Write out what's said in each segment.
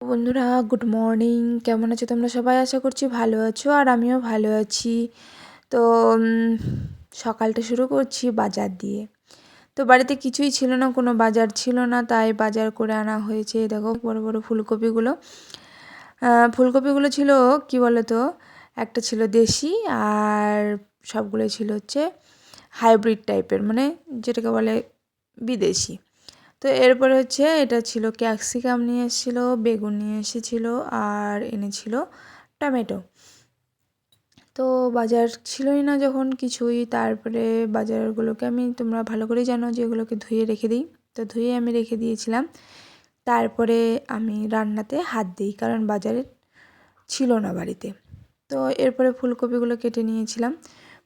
বন্ধুরা good morning কেমন আছো তোমরা সবাই? আশা করছি ভালো আছো আর আমিও ভালো আছি। তো সকালটা শুরু করছি বাজার দিয়ে। তো বাড়িতে কিছুই ছিল না, কোনো বাজার ছিল না, তাই বাজার করে আনা হয়েছে। দেখো, বড় বড় ফুলকপিগুলো। ফুলকপিগুলো ছিল, কি বলো তো একটা ছিল দেশি আর সবগুলো ছিল হচ্ছে হাইব্রিড টাইপের মানে যেটাকে বলে বিদেশি। তো এরপরে হচ্ছে এটা ছিল ক্যাপসিকাম নিয়ে এসেছিল, বেগুন নিয়ে এসেছিল আর এনেছিল টমেটো। তো বাজার ছিলই না যখন কিছুই, তারপরে বাজারগুলোকে আমি, তোমরা ভালো করেই জানো যে এগুলোকে ধুয়ে রেখে দিই। তো ধুয়ে আমি রেখে দিয়েছিলাম। তারপরে আমি রান্নাতে হাত দিই কারণ বাজারে ছিল না বাড়িতে। তো এরপরে ফুলকপিগুলো কেটে নিয়েছিলাম।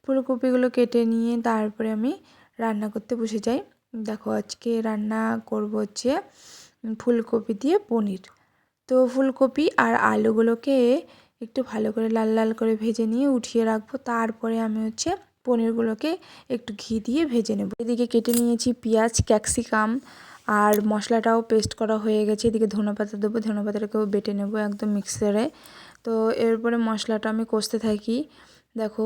ফুলকপিগুলো কেটে নিয়ে তারপরে আমি রান্না করতে বসে যাই। দেখো আজকে রান্না করব হচ্ছে ফুলকপি দিয়ে পনির। তো ফুলকপি আর আলুগুলোকে একটু ভালো করে লাল লাল করে ভেজে নিয়ে উঠিয়ে রাখব। তারপরে আমি হচ্ছে পনিরগুলোকে একটু ঘি দিয়ে ভেজে নেব। এদিকে কেটে নিয়েছি পেঁয়াজ, ক্যাপসিকাম আর মশলাটাও পেস্ট করা হয়ে গেছে। এদিকে ধনে পাতা দেবো, ধনে পাতাটাকেও বেটে নেব একদম মিক্সারে। তো এরপরে মশলাটা আমি কষতে থাকি। দেখো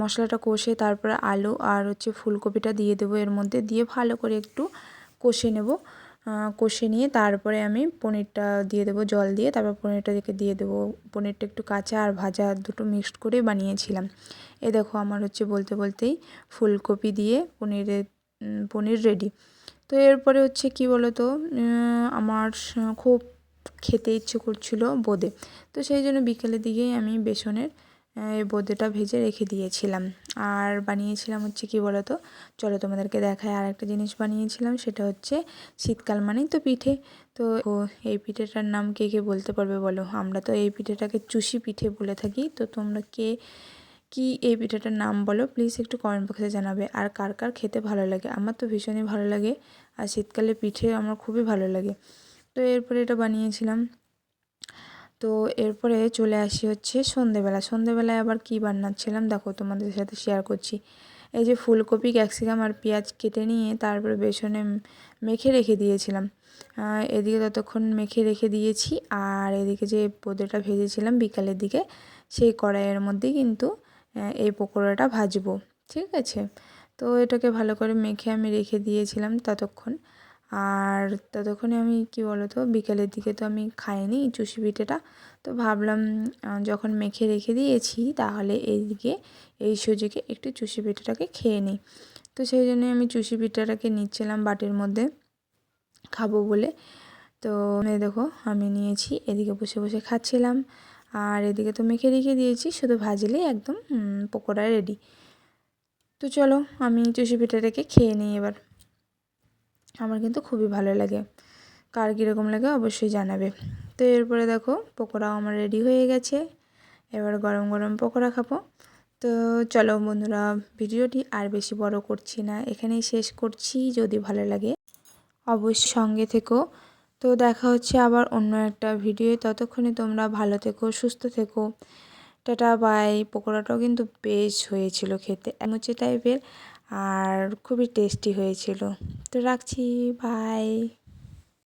মশলাটা কষে তারপরে আলু আর হচ্ছে ফুলকপিটা দিয়ে দেবো এর মধ্যে। দিয়ে ভালো করে একটু কষে নেব। কষে নিয়ে তারপরে আমি পনিরটা দিয়ে দেবো, জল দিয়ে। তারপর পনিরটা দিকে দিয়ে দেবো। পনিরটা একটু কাঁচা আর ভাজা দুটো মিক্সড করে বানিয়েছিলাম। এ দেখো, আমার হচ্ছে বলতে বলতেই ফুলকপি দিয়ে পনিরের পনির রেডি তো এরপরে হচ্ছে কি বলো তো আমার খুব খেতে ইচ্ছে করছিল বোঁদে। তো সেই জন্য বিকেলের দিকেই আমি বেসনের বোঁদেটা ভেজে রেখে দিয়েছিলাম। আর বানিয়েছিলাম হচ্ছে কি বলো তো চলো তোমাদেরকে দেখায় আর একটা জিনিস বানিয়েছিলাম, সেটা হচ্ছে শীতকাল মানেই তো পিঠে। তো এই পিঠেটার নাম কে কে বলতে পারবে বলো? আমরা তো এই পিঠেটাকে চুষি পিঠে বলে থাকি। তো তোমরা কে, কি এই পিঠেটার নাম বলো? প্লিজ একটু কমেন্ট বক্সে জানাবে। আর কার কার খেতে ভালো লাগে? আমার তো ভীষণই ভালো লাগে। আর শীতকালে পিঠে আমার খুবই ভালো লাগে। তো এরপরে এটা বানিয়েছিলাম। তো এরপরে চলে আসি হচ্ছে সন্ধেবেলা। সন্ধেবেলায় আবার কী বানাচ্ছিলাম? দেখো তোমাদের সাথে শেয়ার করছি। এই যে ফুলকপি, ক্যাপসিকাম আর পেঁয়াজ কেটে নিয়ে তারপরে বেসনে মেখে রেখে দিয়েছিলাম। এদিকে ততক্ষণ মেখে রেখে দিয়েছি আর এদিকে যে পোদেটা ভেজেছিলাম বিকালের দিকে, সেই কড়াইয়ের মধ্যেই কিন্তু এই পকোড়াটা ভাজবো। ঠিক আছে? তো এটাকে ভালো করে মেখে আমি রেখে দিয়েছিলাম ততক্ষণ। আর ততক্ষণে আমি, কি বলো তো বিকেলের দিকে তো আমি খাইনি চুষি পিঠেটা। তো ভাবলাম যখন মেখে রেখে দিয়েছি, তাহলে এইদিকে, এই সুযোগে একটু চুষি পিঠেটাকে খেয়ে নিই। তো সেই জন্যই আমি চুষি পিঠাটাকে নিচ্ছিলাম বাটির মধ্যে খাব বলে। তো দেখো, আমি নিয়েছি, এদিকে বসে বসে খাচ্ছিলাম। আর এদিকে তো মেখে রেখে দিয়েছি, শুধু ভাজলেই একদম পকোড়া রেডি। তো চলো, আমি চুষি পিঠাটাকে খেয়ে নিই এবার। আমার কিন্তু খুবই ভালো লাগে। কার কীরকম লাগে অবশ্যই জানাবে। তো এরপরে দেখো, পকোড়াও আমার রেডি হয়ে গেছে। এবার গরম গরম পকোড়া খাব। তো চলো বন্ধুরা, ভিডিওটি আর বেশি বড় করছি না। এখানেই শেষ করছি, যদি ভালো লাগে। অবশ্যই সঙ্গে থেকো। তো দেখা হচ্ছে আবার অন্য একটা ভিডিও। ততক্ষণে তোমরা ভালো থেকো, সুস্থ থেকো। Tata, by. পকোড়াটাও কিন্তু বেশ হয়েছিল খেতে। মুচে টাইপের আর খুবই টেস্টি হয়েছিল। তো রাখছি বাই